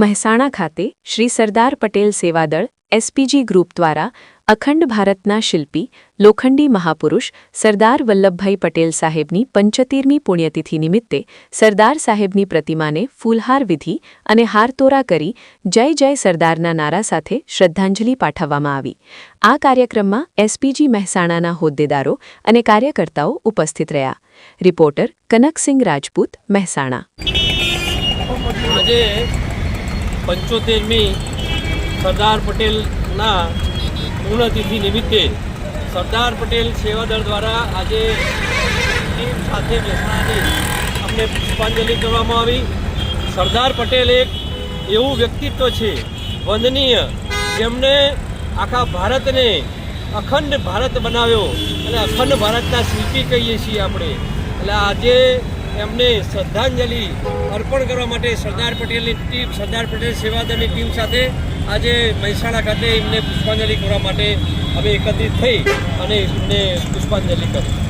મહેસાણા ખાતે Shri Sardar Patel Sevadal SPG group દ્વારા અખંડ ભારતના શિલ્પી, લોખંડી મહાપુરુષ સરદાર વલ્લભભાઈ પટેલ સાહેબની પંચોતેરમી પુણ્યતિથિ નિમિત્તે સરદાર સાહેબની પ્રતિમાને ફૂલહાર વિધિ અને હારતોરા કરી જય જય સરદારના નારા સાથે શ્રદ્ધાંજલિ પાઠવવામાં આવી. આ કાર્યક્રમમાં એસપીજી મહેસાણાના હોદ્દેદારો અને કાર્યકર્તાઓ ઉપસ્થિત રહ્યા. રિપોર્ટર કનકસિંહ રાજપૂત, મહેસાણા. પંચોતેરમી સરદાર પટેલના પૂર્ણતિથિ નિમિત્તે સરદાર પટેલ સેવાદળ દ્વારા આજે ટીમ સાથે મહેસાણાની અમને પુષ્પાંજલિ કરવામાં આવી. સરદાર પટેલ એક એવું વ્યક્તિત્વ છે, વંદનીય, જેમણે આખા ભારતને અખંડ ભારત બનાવ્યો. અને અખંડ ભારતના શિલ્પી કહીએ છીએ આપણે. એટલે આજે એમને શ્રદ્ધાંજલિ અર્પણ કરવા માટે સરદાર પટેલની ટીમ, સરદાર પટેલ સેવાદળની ટીમ સાથે આજે મહેસાણા ખાતે એમને પુષ્પાંજલિ કરવા માટે અમે એકત્રિત થઈ અને એમને પુષ્પાંજલિ કરી.